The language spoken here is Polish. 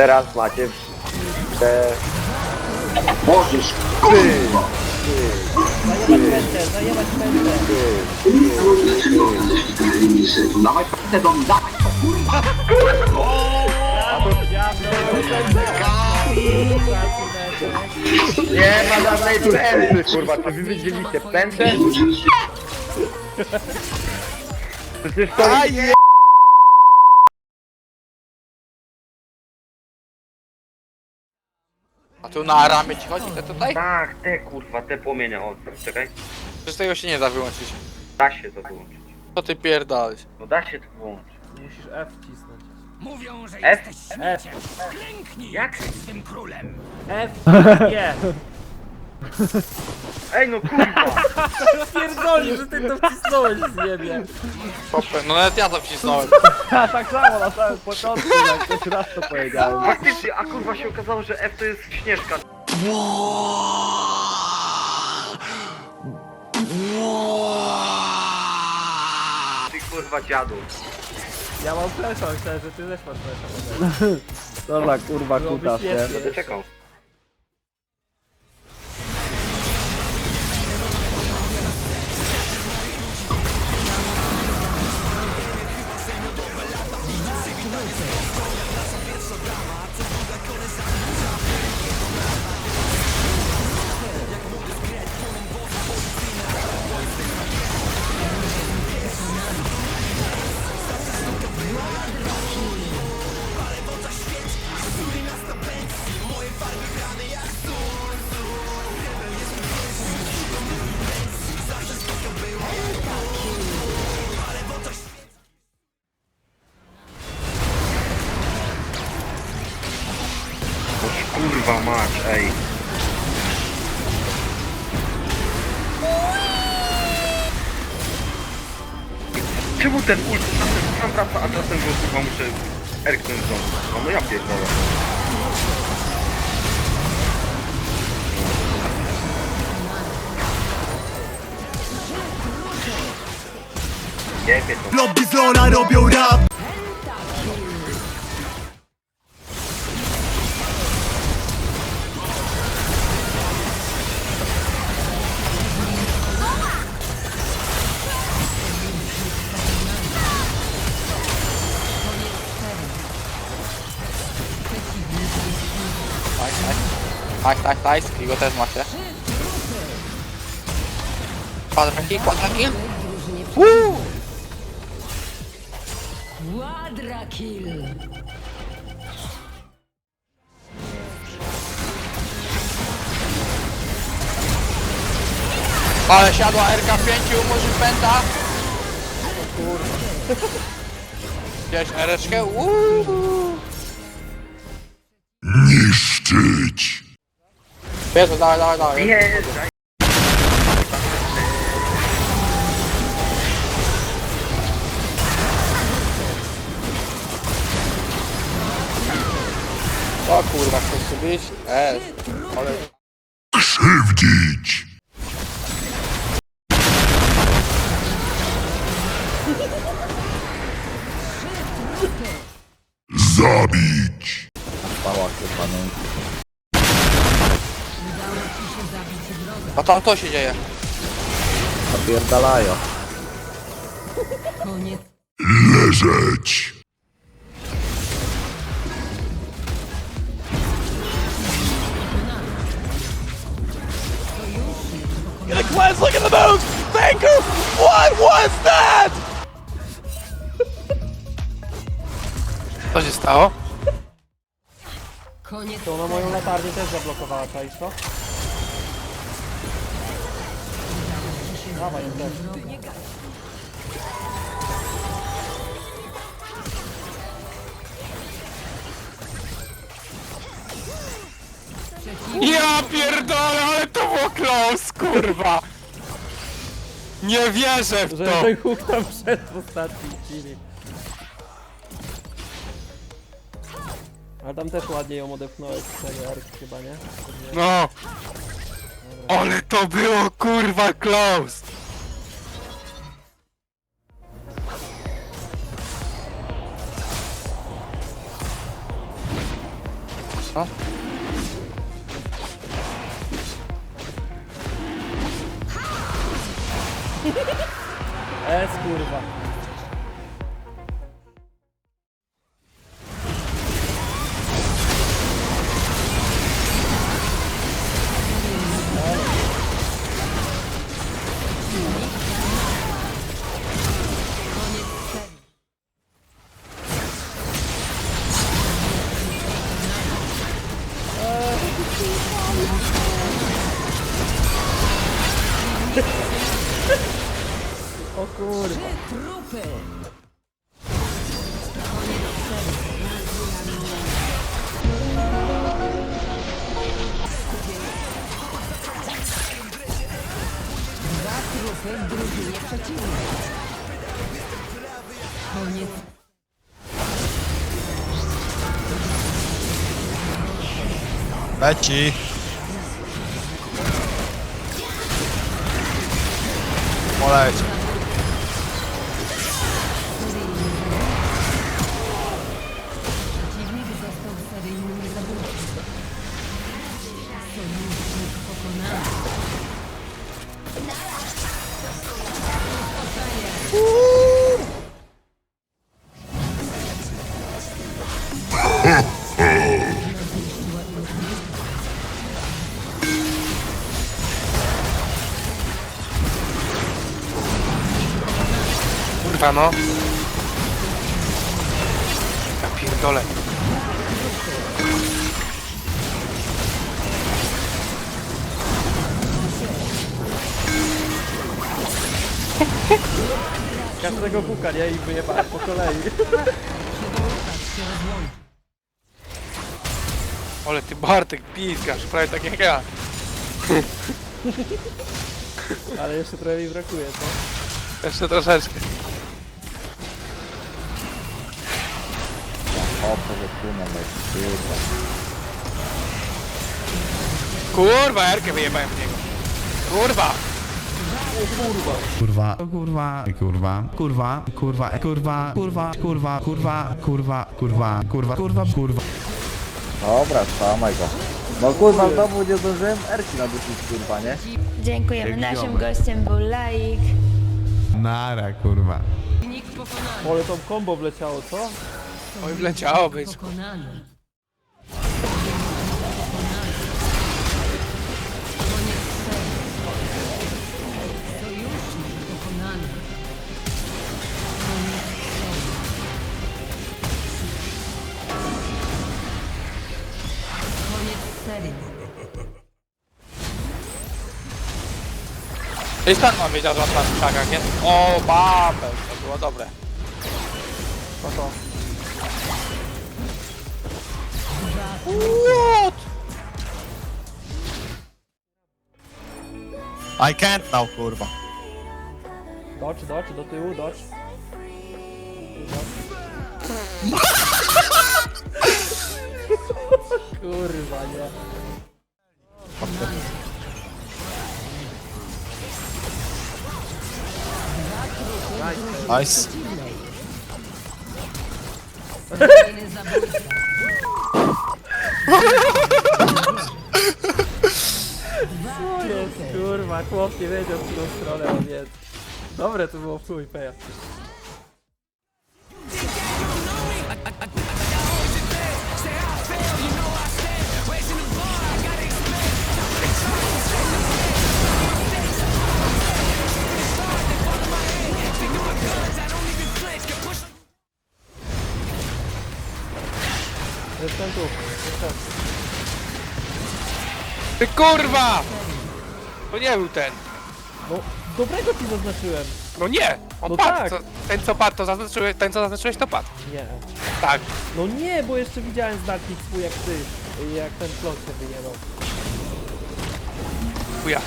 teraz macie te... Możesz, kurwa! Zajebać pętlę, zajebać pętlę. Dlaczego jesteś taki nisy? Dawaj pętę do mnie, dawaj to kurwa! Nie ma żadnej pętly, kurwa, czy wy widzieliście pętlę? Przecież to... A tu na ramię ci chodzi te tutaj? Tak, te kurwa, te płomienia, o, czekaj. Przecież tego się nie da wyłączyć. Da się to wyłączyć. Co ty pierdolisz? No da się to wyłączyć. Musisz F wcisnąć. Mówią, że F? jesteś F. klęknij Jak? przed swym królem. F, nie. Ej no kurwa! Pierdoli, że ty to wcisnąłeś z niebie. Popę. No nawet ja to wcisnąłem. Ja tak samo na samym początku, jak ktoś raz to powiedziałem. Faktycznie, a kurwa się okazało, że F to jest śnieżka. Ty kurwa dziadu. Ja mam flesza, myślałem, że ty też masz flesza. Dobra, kurwa, Byłoby kutas, nie? świetnie. Czekał. Kurwa mać, ej. Czemu ten ult czasem wraca, a czasem go kurwa muszę erknąć znowu? No, no ja pierdolę. Jebie to. Lobby zona robią rap Tak, tak, tak. I go też macie. Kwadraki, kwadraki. Quadra kill. Ale siadła RK5, umorzy pęta. Kurwa. Widziałeś ereczkę? Uuu. Niszczyć Bierze, dawaj, dawaj, dawaj. Jest! O kurwa, chcesz tu bić? Eee. Ale... Krzywdzić Zabić Pała no. A tam to się dzieje. Napierdalają. Koniec. Leżeć Let's look at the moves! Thank you! What was that? Co się stało? Koniec. To ona moją latarnię też zablokowała, czaisz to? Dawaj, ją też. Ja pierdolę, ale to było close, kurwa! Nie wierzę w Że to! ten huk tam wszedł w ostatniej chwili. Ale tam też ładnie ją odepchnąłeś z tego ark chyba, nie? No! Ale to było kurwa close! É curva. O kurwa. Trzy trupy! Dwa trupy w drużynie Kurwa no. Ja pierdolę. Każdego puka, nie? I wyjebałem po kolei. Ale ty Bartek pizgasz, prawie tak jak ja. Ale jeszcze trochę mi brakuje, co? Jeszcze troszeczkę. O, to wypłynę, kurwa. Kurwa, Erkę wyjebałem w niego. Kurwa! Kurwa, kurwa, kurwa, kurwa, kurwa, kurwa, kurwa, kurwa, kurwa, kurwa, kurwa, kurwa, kurwa, kurwa. Dobra, trzymaj go. No kurwa, znowu nie zdążyłem Erki nadusić, kurwa, nie? Dziękujemy. Naszym gościem był Laik. Nara, kurwa. Ale tam combo wleciało, co? Oj, wleciało byczku. Pokonany. Pokonany. Koniec serii. Sojusznik pokonany. Koniec serii. Koniec serii. I stąd mam wiedział, że on tam w krzakach jest. O, babel, to było dobre. Po to. What? I can't now, kurwa. Dodge, dodge, do tyłu, dodge. Kurwa, nie. Nice. Co jest, kurwa, chłop nie wiedział w którą stronę on. Dobre to było chuj, peja. Ty kurwa! To nie był ten. No, dobrego ci zaznaczyłem. No nie! On No padł. tak. Co, ten co padł, to zaznaczyłeś, ten co zaznaczyłeś, to padł. Nie. Tak. No nie, bo jeszcze widziałem znaki swój jak ty. Jak ten plot się wyjebał. Chuja.